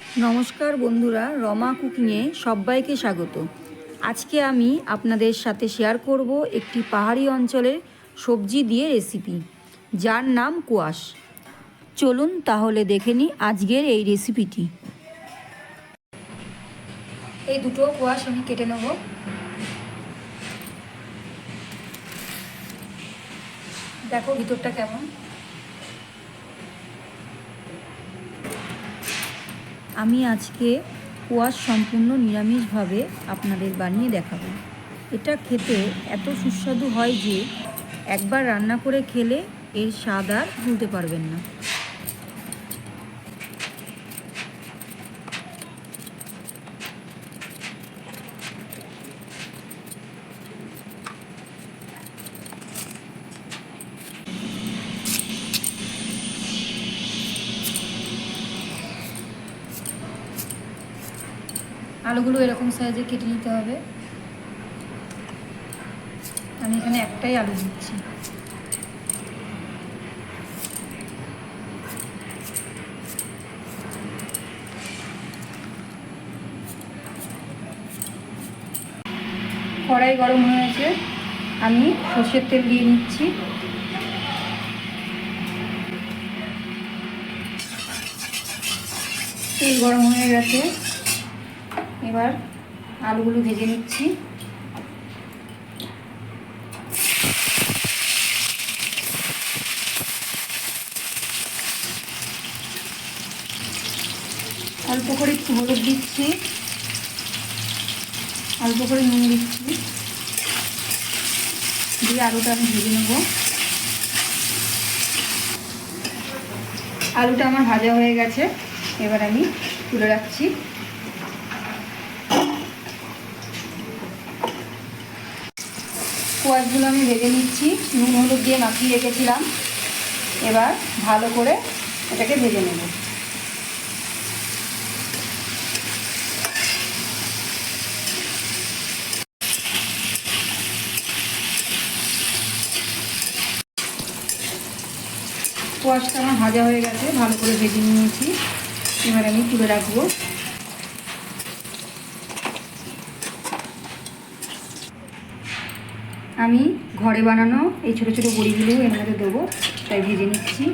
নমস্কার বন্ধুরা, রমা কুকিংয়ে সবাইকে স্বাগত। আজকে আমি আপনাদের সাথে শেয়ার করব একটি পাহাড়ি অঞ্চলের সবজি দিয়ে রেসিপি যার নাম কুয়াশ। চলুন তাহলে দেখে নিই আজকের এই রেসিপিটি এই দুটো কুয়াশ আমি কেটে নেব। দেখো ভিতরটা কেমন। আমি আজকে কোয়াশ সম্পূর্ণ নিরামিষভাবে আপনাদের বানিয়ে দেখাব। এটা খেতে এত সুস্বাদু হয় যে একবার রান্না করে খেলে এর স্বাদ আর ভুলতে পারবেন না। আলুগুলো এরকম সাইজে কেটে নিতে হবে। আমি এখানে একটাই আলু দিচ্ছি। কড়াই গরম হয়েছে, আমি সর্ষের তেল দিয়ে নিচ্ছি। তেল গরম হয়ে গেছে। এবার আলুগুলো ভেজে নিচ্ছি। অল্প করে একটু হলুদ দিচ্ছি। অল্প করে নুন দিচ্ছি। দিয়ে আলুটা আমি ভেজে নেব। আলুটা আমার ভাজা হয়ে গেছে। এবার আমি তুলে রাখছি। কোয়াশগুলো আমি ভেজে নিচ্ছি। নুন, হলুদ দিয়ে মাখিয়ে রেখেছিলাম। এবার ভালো করে এটাকে ভেজে নেব। কোয়াশটা আমার ভাজা হয়ে গেছে, ভালো করে ভেজে নিয়েছি। এবার আমি তুলে রাখব। আমি ঘরে বানানো এই ছোটো ছোটো বড়িগুলো এর মধ্যে দেবো, তাই ভেজে নিচ্ছি।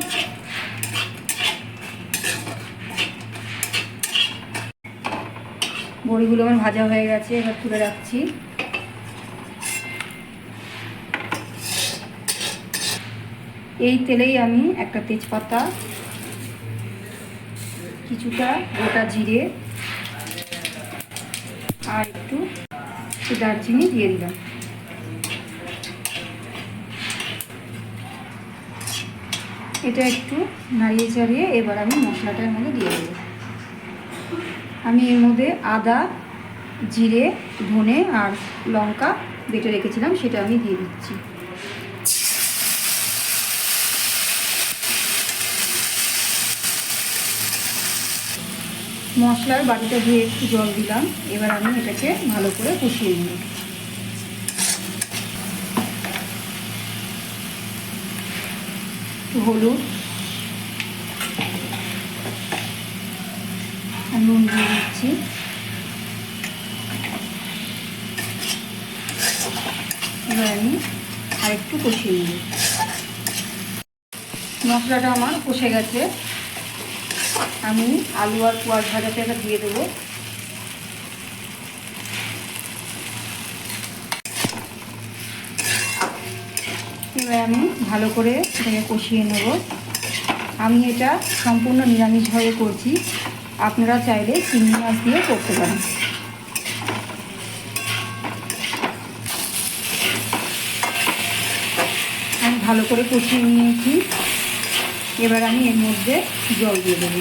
বড়িগুলো আমার ভাজা হয়ে গেছে, এবার তুলে রাখছি। এই তেলেই আমি একটা তেজপাতা, কিছুটা গোটা জিরে, আর একটু দারচিনি দিয়ে দিলাম। এটা একটু নাড়িয়ে চাড়িয়ে এবার আমি মশলাটার মধ্যে দিয়ে দেবো। আমি এর মধ্যে আদা, জিরে, ধনে আর লঙ্কা বেটে রেখেছিলাম, সেটা আমি দিয়ে দিচ্ছি। মশলার বাটিটা ধুয়ে একটু জল দিলাম, এবার আমি এটাকে ভালো করে কষিয়ে নেব। একটু হলুদ নুন দিয়ে দিচ্ছি। এবার আমি আর একটু কষিয়ে নেব। মশলাটা আমার কষে গেছে। আমি আলু আর কুয়াশ ভাজাটা দিয়ে দেবো। এবার আমি ভালো করে এটাকে কষিয়ে নেব। আমি এটা সম্পূর্ণ নিরামিষভাবে করছি। আপনারা চাইলে চিংড়ি মাছ দিয়ে করতে পারেন। আমি ভালো করে কষিয়ে নিয়েছি। এবার আমি এর মধ্যে জল দিয়ে দেবো।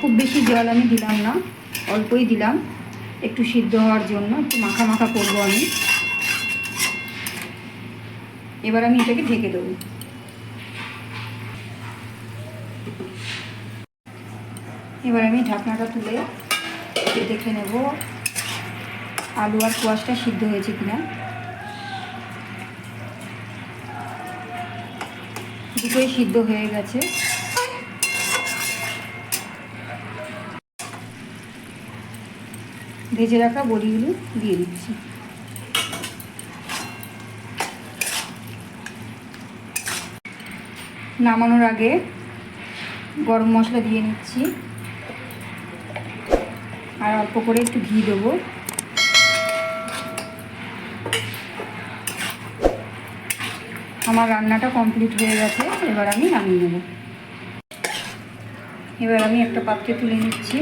খুব বেশি জল আমি দিলাম না, অল্পই দিলাম। একটু সিদ্ধ হওয়ার জন্য, একটু মাখা মাখা করব আমি। এবার আমি এটাকে ঢেকে দেবো। এবার আমি ঢাকনাটা তুলে দেখে নেব, আলু আর কোয়াশটা সিদ্ধ হয়েছে কিনা। দুটোই সিদ্ধ হয়ে গেছে। ভেজে রাখা বড়িগুলো দিয়ে দিচ্ছি। নামানোর আগে গরম মশলা দিয়ে নিচ্ছি। আর অল্প করে একটু ঘি দেবো। আমার রান্নাটা কমপ্লিট হয়ে গেছে, এবার আমি নামিয়ে নেব। এবার আমি একটা পাত্রে তুলে নিচ্ছি।